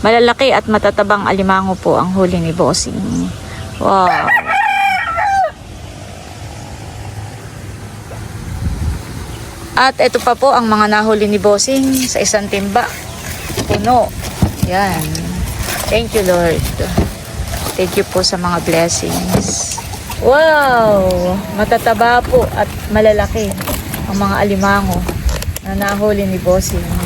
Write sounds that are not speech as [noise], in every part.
Malalaki at matatabang alimango po ang huli ni Bossing. Wow. At ito pa po ang mga nahuli ni Bossing sa isang timba. Puno. Yan. Thank you, Lord. Thank you po sa mga blessings. Wow! Matataba po at malalaki ang mga alimango na nahuli ni Bossing.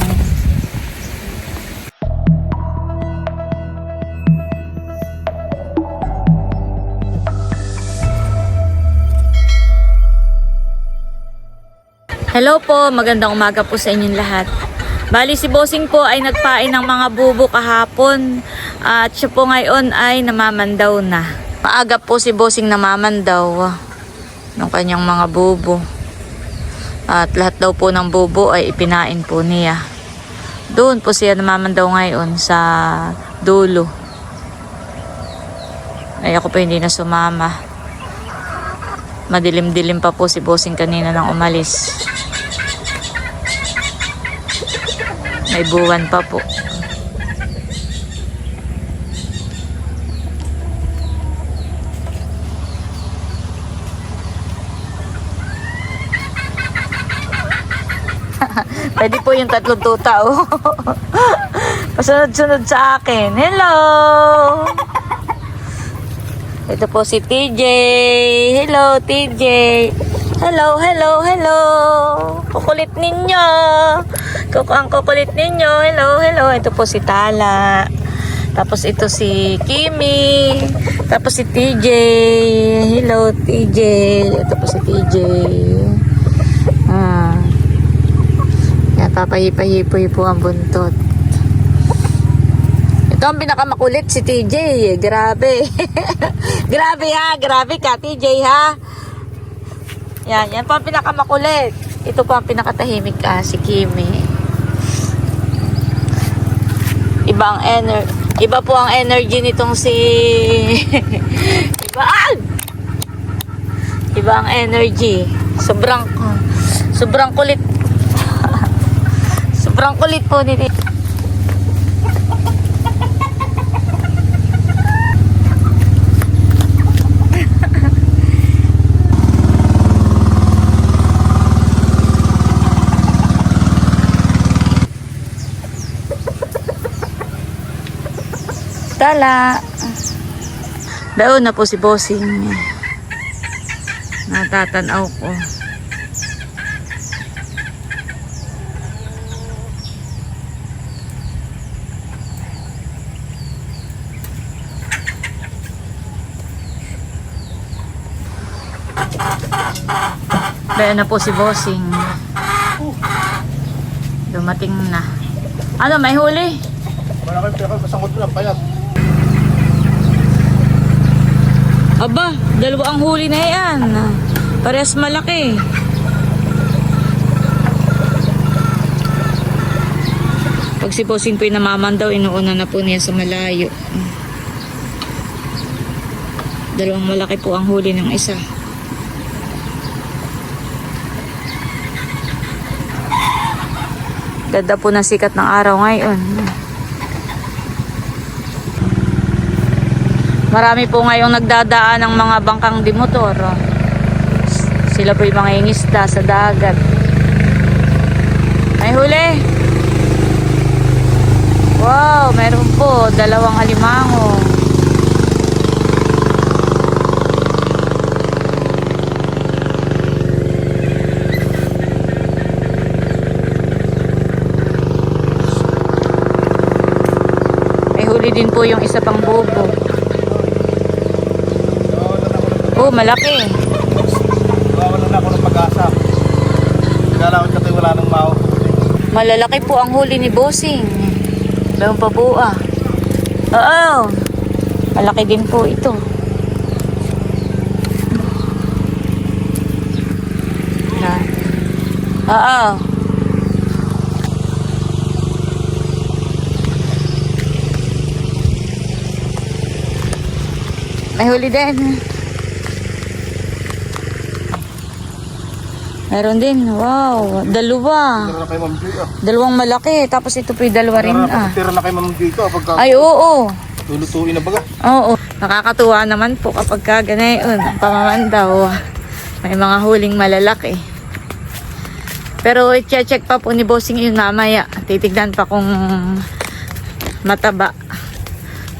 Hello po, magandang umaga po sa inyong lahat. Bali si Bossing po ay nagpain ng mga bubo kahapon at siya po ngayon ay namamandaw na. Maaga po si Bossing namamandaw ng kanyang mga bubo. At lahat daw po ng bubo ay ipinain po niya. Doon po siya namamandaw ngayon sa dulo. Ay ako po hindi na sumama. Madilim-dilim pa po si Bossing kanina nang umalis. May buwan pa po. [laughs] Pwede po yung tatlong tuta, oh. [laughs] Pasunod-sunod sa akin. Hello! Ito po si TJ. Hello, TJ. Hello, hello, hello. Kukulit ninyo. Kuk ang kukulit ninyo. Hello, hello. Ito po si Tala. Tapos ito si Kimi. Tapos si TJ. Hello, TJ. Ito po si TJ. Ah. Yan, papahipahipoy po ang buntot. Ito ang pinakamakulit si TJ. Grabe. [laughs] grabe ha. Grabe ka, TJ ha. Yan, yan po ang pinakamakulit. Ito po ang pinakatahimik ka, si Kimi. Iba ang ener Iba po ang energy nitong si [laughs] Iba ah! Iba ang energy. Sobrang sobrang kulit. [laughs] sobrang kulit po ni Tala. Daon na po si Bossing. Natatanaw ko. Daon na po si Bossing. Dumating na. Ano, may huli? Malaki pero masangkot ko lang payat. Aba, dalawa ang huli na yan. Parehas malaki. Pag si Bossing po namaman daw, inuuna na po niya sa malayo. Dalawang malaki po ang huli ng isa. Ganda po na sikat ng araw ngayon. Marami po ngayong nagdadaan ng mga bangkang dimotor. Sila po yung mga ingisda sa dagat. Ay huli! Wow, meron po dalawang alimango. May huli din po yung isa pang bobo. Oh, malaki. Nawalan na ako ng pag-asa. Naglalawad ka tayo wala nang mao. Malalaki po ang huli ni Bossing. Meron pa po ah. Oo. Malaki din po ito. Na. Oo. May huli din. Meron din. Wow. Dalawa. Tira na kay Ma'am Joy ah. Dalawang malaki. Tapos ito po yung dalawa rin ah. Tira na kay Ma'am Joy ka pagka Ay, oo. lulutuin na baga. Oo. Nakakatuwa naman po kapag ka ganayon. Ang pamamandaw. May mga huling malalaki. Pero i-check pa po ni Bossing yun mamaya. Titignan pa kung mataba.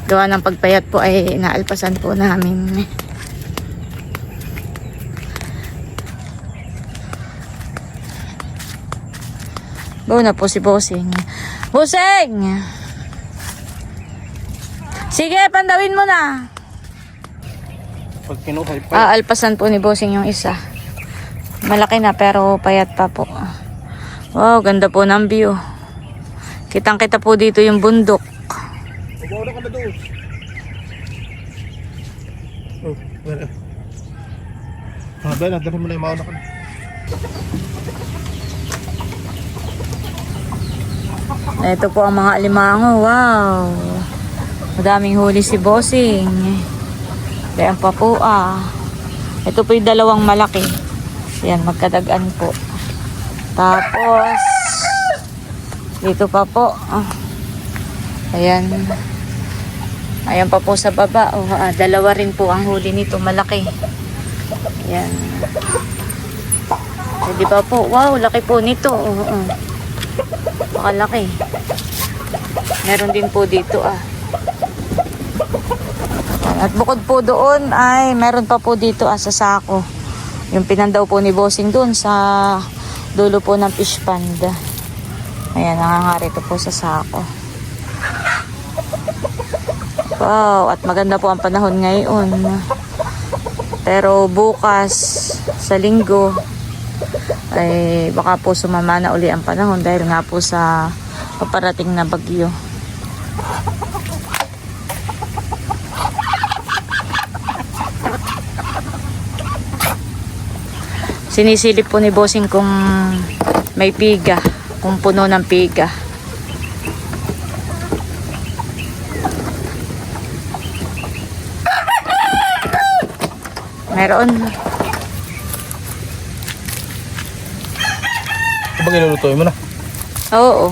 Gawa ng pagpayat po ay naalpasan po namin. Go na po si Bossing. Bossing! Sige, pandawin mo na. Pag kinuhay pa. Aalpasan po ni Bossing yung isa. Malaki na pero payat pa po. Wow, ganda po ng view. Kitang kita po dito yung bundok. Mag-aula ka na doon. Oh. Ah, Ben, dali mo na yung mauna ka na. Ito po ang mga alimango. Wow. Madaming huli si Bossing. Ayan pa po ah. Ito po yung dalawang malaki. Yan, magkadagan po. Tapos, dito pa po. Ah. Ayan. Ayan pa po sa baba. Oh, ah, dalawa rin po ang huli nito. Malaki. Ayan. Pwede pa po. Wow, laki po nito. Oo. Oh, Makalaki. Meron din po dito ah. At bukod po doon ay meron pa po dito ah sa sako. Yung pinandaw po ni Bossing doon sa dulo po ng fish pond. Ayan, nangangarito po sa sako. Wow, at maganda po ang panahon ngayon. Pero bukas, sa linggo, ay baka po sumama na uli ang panahon dahil nga po sa paparating na bagyo. Sinisilip po ni Bossing kung may piga, kung puno ng piga. Meron. Kapag ilulutuin mo na. Oo.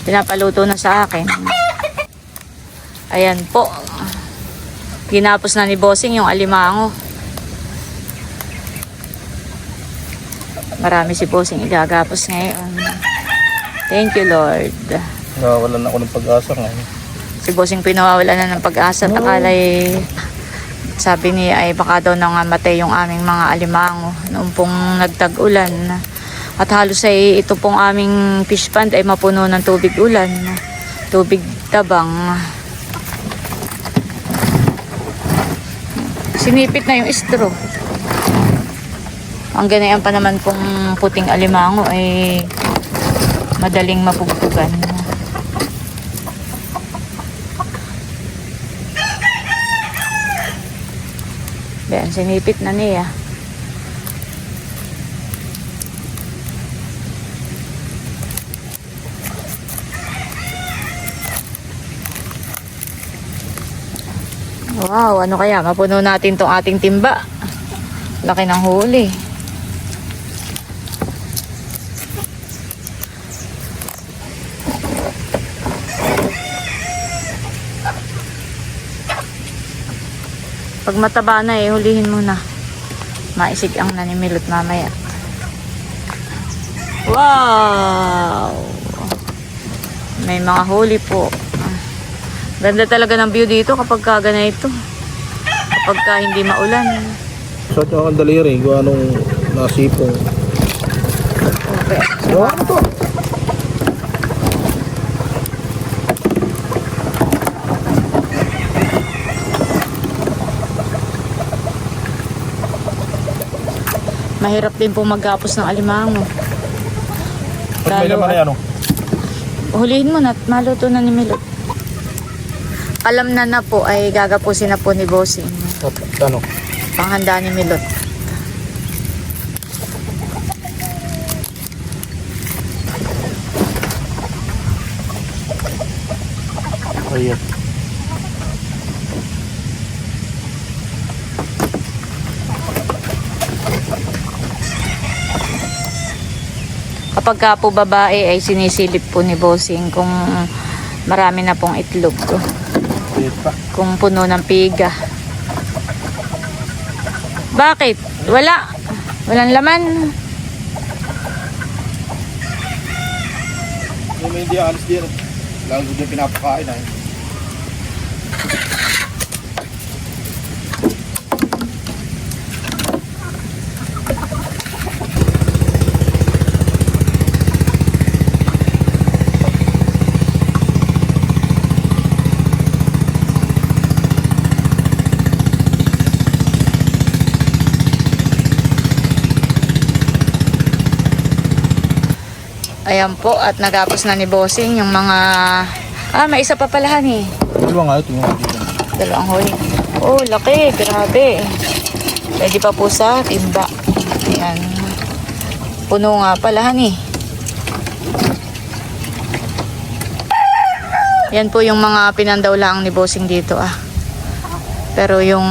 Pinapaluto na sa akin. Ayan po. Ginapos na ni Bossing yung alimango. Marami si Bossing igagapos ngayon. Thank you, Lord. Nawawalan ako ng pag-asa ngayon. Si Bossing pinawawala na ng pag-asa at akalay sabi niya ay baka daw nangamatay yung aming mga alimango noong pong nagtag-ulan. At halos ay ito pong aming fish pond ay mapuno ng tubig ulan. Tubig tabang. Sinipit na yung straw. Ang ganayan pa naman pong puting alimango ay madaling mapugtugan. Ayan, sinipit na niya. Wow, ano kaya? Mapuno natin tong ating timba. Laki ng huli. Pag mataba na eh, hulihin mo na. Maisig ang nanimilot mamaya. Wow! May mga huli po. Ganda talaga ng view dito kapag ka ganito. Kapag ka hindi maulan. Sa so, ang daliri, gawa nung nasipong. Okay. Gawa ko to. Mahirap din po magapos ng alimango. Pag may ay ano. Hulihin mo na at maluto na ni Milot. Alam na na po ay gagapusin na po ni Bossing. Ano? Panghanda ni Milot. Ayan. Kapag ka po babae ay sinisilip po ni Bossing kung marami na pong itlog. Wait pa. Kung puno ng piga. Bakit? Wala. Walang laman. Yung hindi alis din. Lalo din pinapakain ay. Ayan po, at nagapos na ni Bossing yung mga... Ah, may isa pa palahan eh. Dalawa nga ito yung dito. Dalawang huli. Oh, laki. Grabe. Pwede pa po sa timba. Ayan. Puno nga palahan eh. Yan po yung mga pinandaw lang ni Bossing dito ah. Pero yung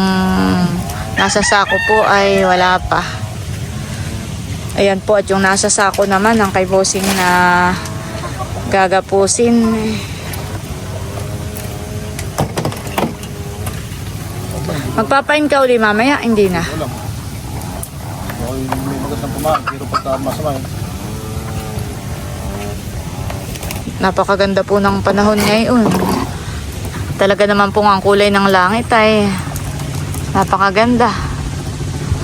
nasa sako po ay wala pa. Ayan po at yung nasa sako naman ang kay Bossing na gagapusin. Magpapain ka uli mamaya? Hindi na. Wala. May magandang kumain. Pero pagka masama yun. Napakaganda po ng panahon ngayon. Talaga naman po ang kulay ng langit ay napakaganda.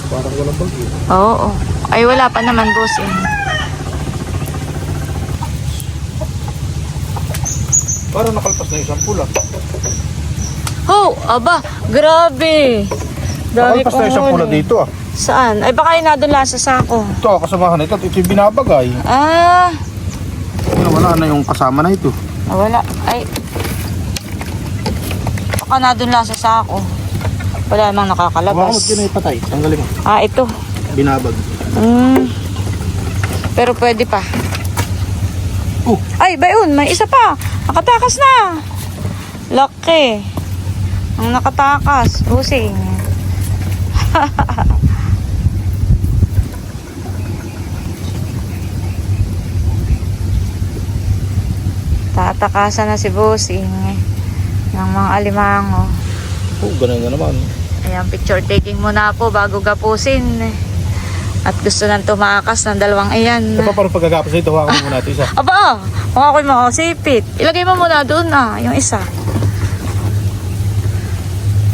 Parang walang bagyo. Oo. Ay wala pa naman boss eh. Parang nakalpas na isang pula. Oh, aba, grabe. Dami Nakalpas na isang pula huli. dito ah. Saan? Ay baka yun na doon lang sa sako. Ito, kasamahan ito. Ito yung binabagay. Ah, Wala, wala na yung kasama na ito. nawala. Ay. Baka na doon lang sa sako. Wala namang Baka nakakalabas. mo yun ay patay. Tanggalin mo. Ah, ito. Binabag. Mm. Pero pwede pa. Oh. Ay, bayon, may isa pa. Nakatakas na. Laki. Ang nakatakas. Busing. [laughs] Tatakasan na si Busing ng mga alimango. Oh, ganun na naman. Ayan, picture taking muna po bago gapusin. At gusto nang tumakas ng dalawang iyan. Ito pa parang pagkagapos nito. Hawakan mo muna ito isa. [laughs] Aba, kung ako'y makasipit. Ilagay mo muna doon na, yung isa.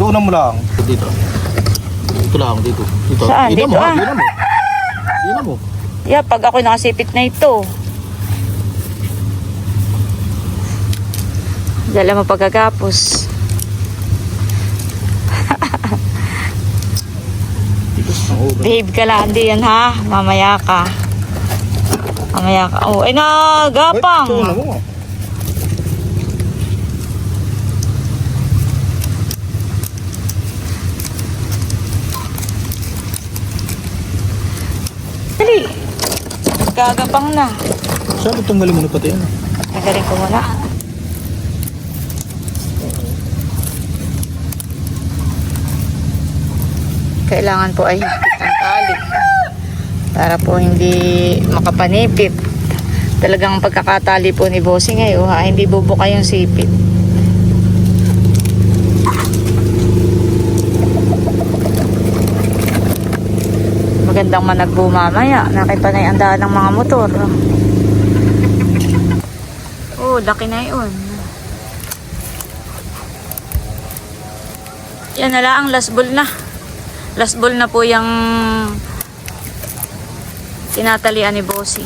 Tuunan mo lang. Dito. Dito lang, dito. Dito. Saan? Ina Dito, mo, ah. Ina mo. Ina mo. Yeah, pag ako'y nakasipit na ito. Dala mo pagkagapos. Dito. Ang ulo. Behave ka lang, di yan ha. Mamaya ka. Mamaya ka. Oh, ay na, Wait, gapang. tuunan mo. Dali. Gagapang na. Sabi tanggalin mo na pati yan. Nagaling ko muna. Kailangan po ay higpit ang tali para po hindi makapanipit. Talagang pagkakatali po ni Bossing ay ha, hindi bubuka yung sipit. Magandang managbo mamaya. Nakipanay ang daan ng mga motor. Oh, laki na yun. Yan na lang ang last ball na. Last ball na po yung tinatalian ni Bossing.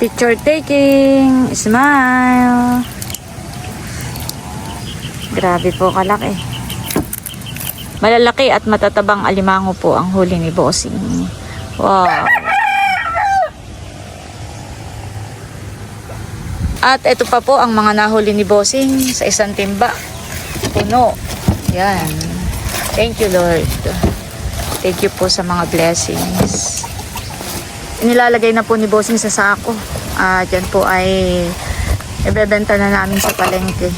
Picture taking. Smile. Grabe po kalaki. Malalaki at matatabang alimango po ang huli ni Bossing. Wow. At ito pa po ang mga nahuli ni Bossing sa isang timba. Puno. Yan. Thank you Lord. Thank you po sa mga blessings. Inilalagay na po ni Bossing sa sako. At yan po ay Ibebenta na namin sa palengke.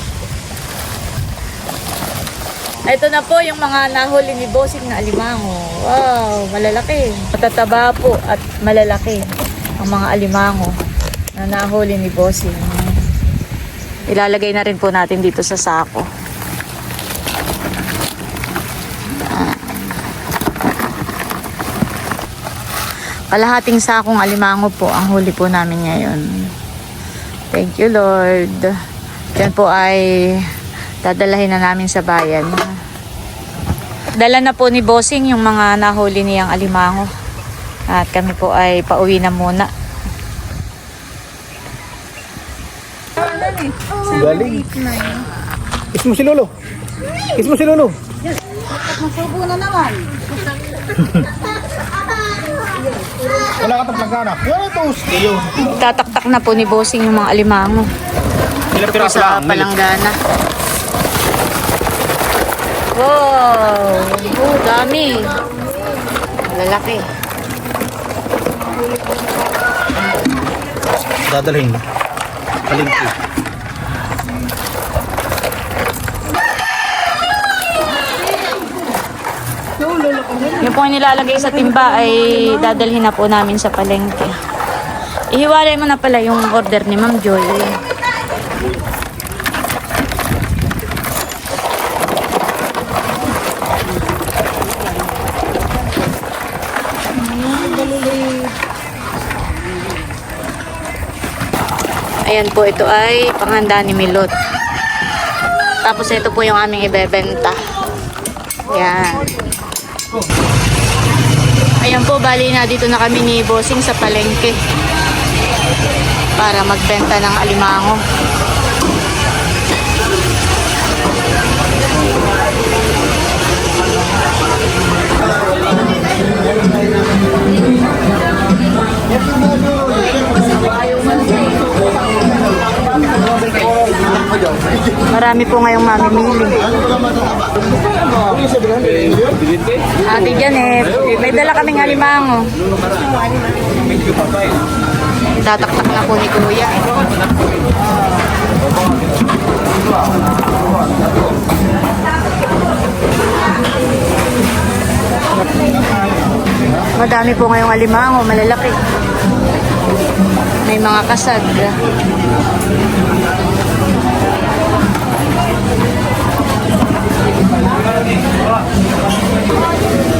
Ito na po yung mga nahuli ni Bossing na alimango. Wow, malalaki. Matataba po at malalaki ang mga alimango na nahuli ni Bossing. Ilalagay na rin po natin dito sa sako. Kalahating sakong alimango po ang huli po namin ngayon. Thank you Lord. Yan po ay dadalahin na namin sa bayan. Dala na po ni Bossing yung mga nahuli niyang alimango. At kami po ay pauwi na muna. Galing. Kiss mo si Lolo. Kiss mo si Lolo. Masubo na naman. Wala ka pang plangkana. Wala to. Iyo. Tataktak na po ni Bossing yung mga alimango. Ilang Ito po sa palanggana. Wow! Oh, dami. Lalaki. Dadalhin. Palingki. Yung po yung nilalagay sa timba ay dadalhin na po namin sa palengke. Ihiwalay mo na pala yung order ni Ma'am Joy. Ayan po, ito ay panghanda ni Milot. Tapos ito po yung aming ibebenta. Ayan. Ayan po, bali na dito na kami ni Bossing sa palengke para magbenta ng alimango. Marami po ngayong mamimili. Ate Janet, may dala kaming alimango. Tataktak na po ni Kuya. Madami po ngayong alimango, malalaki. May mga kasag.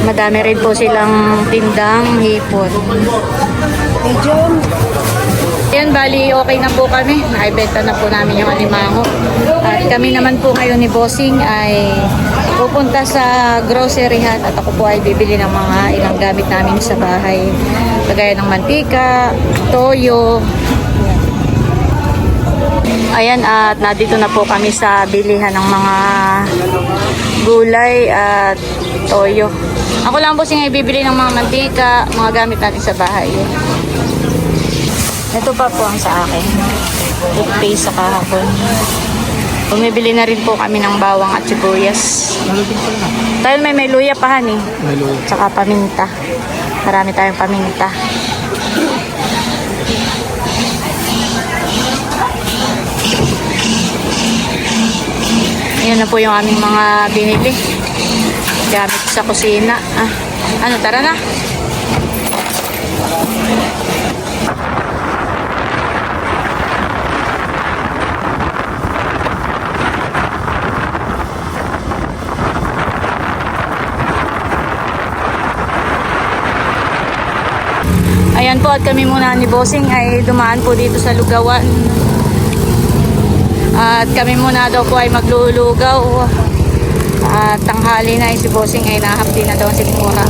Madami rin po silang tindang hipon. Medium. Yan, bali okay na po kami. Naibenta na po namin yung alimango. At kami naman po ngayon ni Bossing ay pupunta sa grocery hat at ako po ay bibili ng mga ilang gamit namin sa bahay. Kagaya ng mantika, toyo. Ayan, at nandito na po kami sa bilihan ng mga gulay at toyo. Ako lang po sing bibili ng mga mantika, mga gamit natin sa bahay. Ito pa po ang sa akin. Toothpaste sa kahapon. Bumibili na rin po kami ng bawang at sibuyas. Dahil may may luya pa han eh. Melo. Tsaka paminta. Marami tayong paminta. Yan na po yung aming mga binili. Gamit sa kusina. Ah, ano, tara na. Ayan po at kami muna ni Bossing ay dumaan po dito sa Lugawan. At kami muna daw po ay maglulugaw. At tanghali na ay si Bossing ay nahapdi na daw si Mura.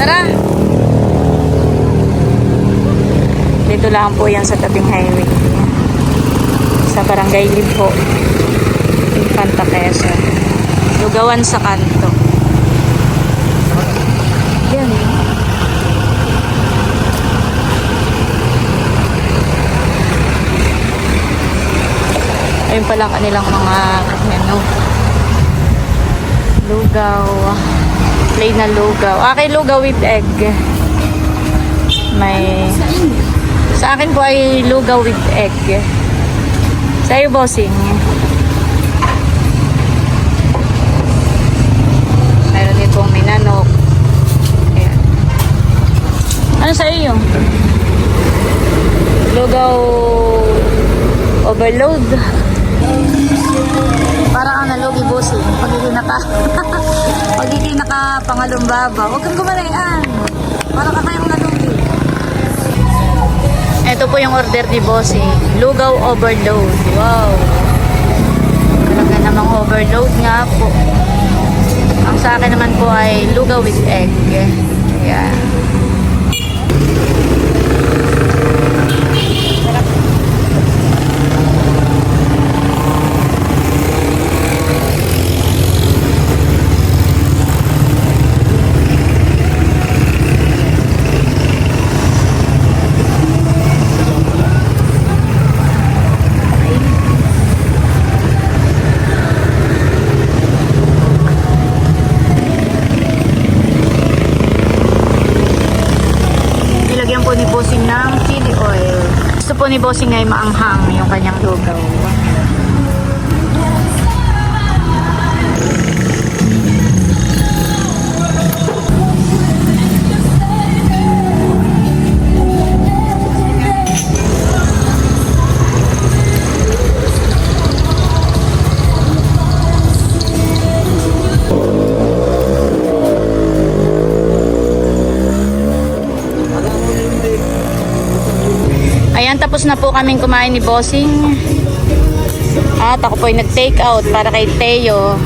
Tara! Dito lang po yan sa tabing highway. Sa Barangay Libho. Infanta Quezon. Lugawan sa kanto. Yan eh. Ayun pala ang kanilang mga menu. Lugaw. Plain na lugaw. Akin lugaw with egg. May... Sa akin po ay lugaw with egg. Sa'yo, bossing. Meron din pong minanok. Ayan. Ano sa iyo? Lugaw overload. Parang ang nalugi bossing. Pagiging naka... [laughs] Pagiging naka pangalumbaba. Huwag kang gumalayan. Parang ka kayong nalugi. Ito po yung order ni bossing. Lugaw overload. Wow. Talaga namang overload nga po. Ang sa akin naman po ay lugaw with egg. Ayan. Nilagyan po ni Bossing ng chili oil. Gusto po ni Bossing ay maanghang na po kaming kumain ni Bossing. At ako po ay nag-take out para kay Teo.